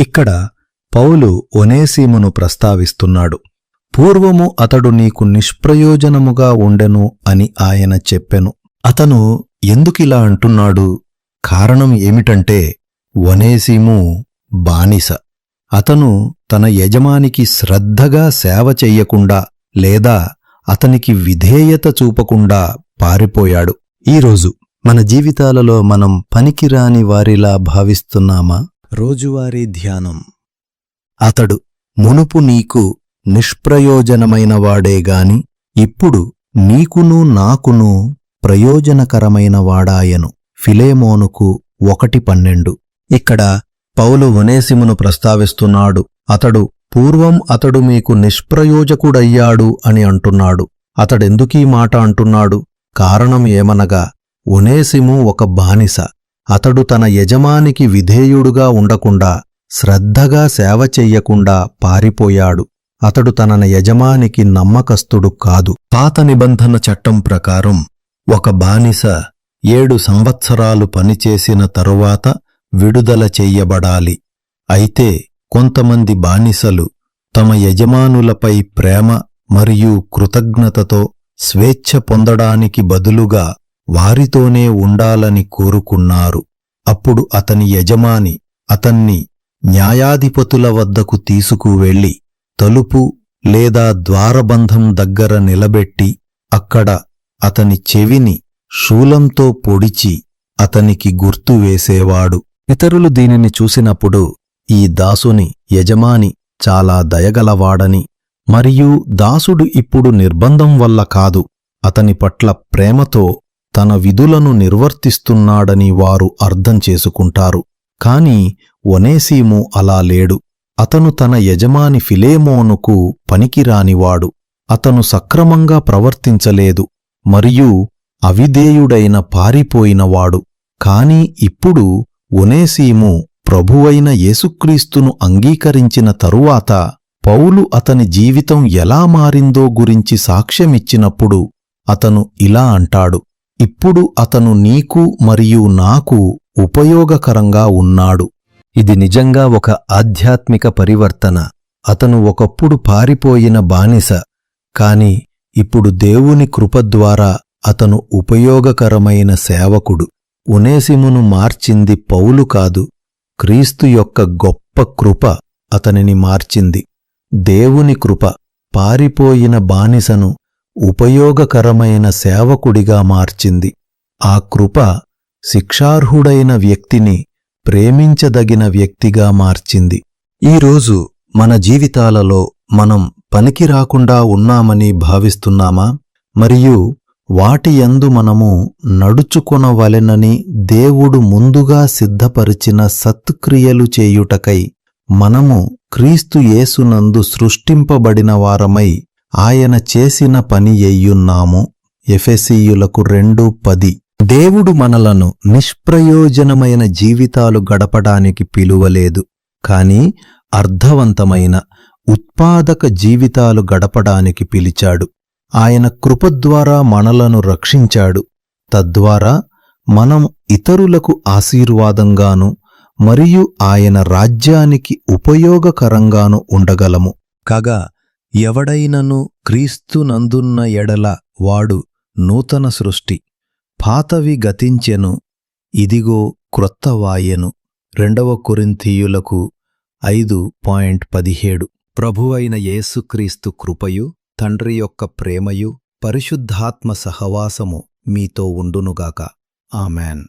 ఇక్కడ పౌలు ఒనేసీమును ప్రస్తావిస్తున్నాడు. పూర్వము అతడు నీకు నిష్ప్రయోజనముగా ఉండెను అని ఆయన చెప్పెను. అతను ఎందుకిలా అంటున్నాడు? కారణం ఏమిటంటే వనేసీము బానిస. అతను తన యజమానికి శ్రద్ధగా సేవ చెయ్యకుండా లేదా అతనికి విధేయత చూపకుండా పారిపోయాడు. ఈరోజు మన జీవితాలలో మనం పనికిరాని వారిలా భావిస్తున్నామా? రోజువారీ ధ్యానం. అతడు మునుపు నీకు నిష్ప్రయోజనమైనవాడేగాని ఇప్పుడు నీకును నాకును ప్రయోజనకరమైనవాడాయను. ఫిలేమోనుకు ఒకటి పన్నెండు. ఇక్కడ పౌలు వనేసిమును ప్రస్తావిస్తున్నాడు. అతడు పూర్వం అతడు మీకు నిష్ప్రయోజకుడయ్యాడు అని అంటున్నాడు. అతడెందుకీ మాట అంటున్నాడు? కారణం ఏమనగా ఒనేసిము ఒక బానిస. అతడు తన యజమానికి విధేయుడుగా ఉండకుండా శ్రద్ధగా సేవ చెయ్యకుండా పారిపోయాడు. అతడు తన యజమానికి నమ్మకస్తుడు కాదు. పాత నిబంధన చట్టం ప్రకారం ఒక బానిస ఏడు సంవత్సరాలు పనిచేసిన తరువాత విడుదల చెయ్యబడాలి. అయితే కొంతమంది బానిసలు తమ యజమానులపై ప్రేమ మరియు కృతజ్ఞతతో స్వేచ్ఛ పొందడానికి బదులుగా వారితోనే ఉండాలని కోరుకున్నారు. అప్పుడు అతని యజమాని అతన్ని న్యాయాధిపతుల వద్దకు తీసుకువెళ్ళి తలుపు లేదా ద్వారబంధం దగ్గర నిలబెట్టి అక్కడ అతని చెవిని శూలంతో పొడిచి అతనికి గుర్తు వేసేవాడు. ఇతరులు దీనిని చూసినప్పుడు ఈ దాసుని యజమాని చాలా దయగలవాడని మరియు దాసుడు ఇప్పుడు నిర్బంధం వల్ల కాదు అతని పట్ల ప్రేమతో తన విధులను నిర్వర్తిస్తున్నాడని వారు అర్థం చేసుకుంటారు. కాని ఒనేసీము అలా లేడు. అతను తన యజమాని ఫిలేమోనుకు పనికిరానివాడు. అతను సక్రమంగా ప్రవర్తించలేదు. మరియు అవిధేయుడైన పారిపోయినవాడు. కాని ఇప్పుడు ఒనేసీము ప్రభువైన యేసుక్రీస్తును అంగీకరించిన తరువాత పౌలు అతని జీవితం ఎలా మారిందో గురించి సాక్ష్యమిచ్చినప్పుడు అతను ఇలా అంటాడు. ఇప్పుడు అతను నీకు మరియు నాకు ఉపయోగకరంగా ఉన్నాడు. ఇది నిజంగా ఒక ఆధ్యాత్మిక పరివర్తన. అతను ఒకప్పుడు పారిపోయిన బానిస. కాని ఇప్పుడు దేవుని కృప ద్వారా అతను ఉపయోగకరమైన సేవకుడు. ఉనేసిమును మార్చింది పౌలు కాదు. క్రీస్తు యొక్క గొప్ప కృప అతనిని మార్చింది. దేవుని కృప. పారిపోయిన బానిసను ఉపయోగకరమైన సేవకుడిగా మార్చింది. ఆ కృప శిక్షార్హుడైన వ్యక్తిని ప్రేమించదగిన వ్యక్తిగా మార్చింది. ఈరోజు మన జీవితాలలో మనం పనికి రాకుండా ఉన్నామని భావిస్తున్నామా? మరియు వాటి యందు మనము నడుచుకొనవలెనని దేవుడు ముందుగా సిద్ధపరిచిన సత్క్రియలు చేయుటకై మనము క్రీస్తు యేసునందు సృష్టింపబడిన వారమై ఆయన చేసిన పని ఎయ్యున్నాము. ఎఫెసీయులకు రెండు పది. దేవుడు మనలను నిష్ప్రయోజనమైన జీవితాలు గడపడానికి పిలువలేదు. కాని అర్థవంతమైన ఉత్పాదక జీవితాలు గడపడానికి పిలిచాడు. ఆయన కృప ద్వారా మనలను రక్షించాడు. తద్వారా మనం ఇతరులకు ఆశీర్వాదంగాను మరియు ఆయన రాజ్యానికి ఉపయోగకరంగాను ఉండగలము. కాగా ఎవడైనను క్రీస్తునందున్న ఎడల వాడు నూతన సృష్టి. పాతవి గతించెను ఇదిగో క్రొత్తవాయెను రెండవ కొరింథీయులకు ఐదు పాయింట్ పదిహేడు. ప్రభువైన యేసుక్రీస్తు కృపయు తండ్రి యొక్క ప్రేమయు పరిశుద్ధాత్మ సహవాసము మీతో ఉండునుగాక. ఆమెన్.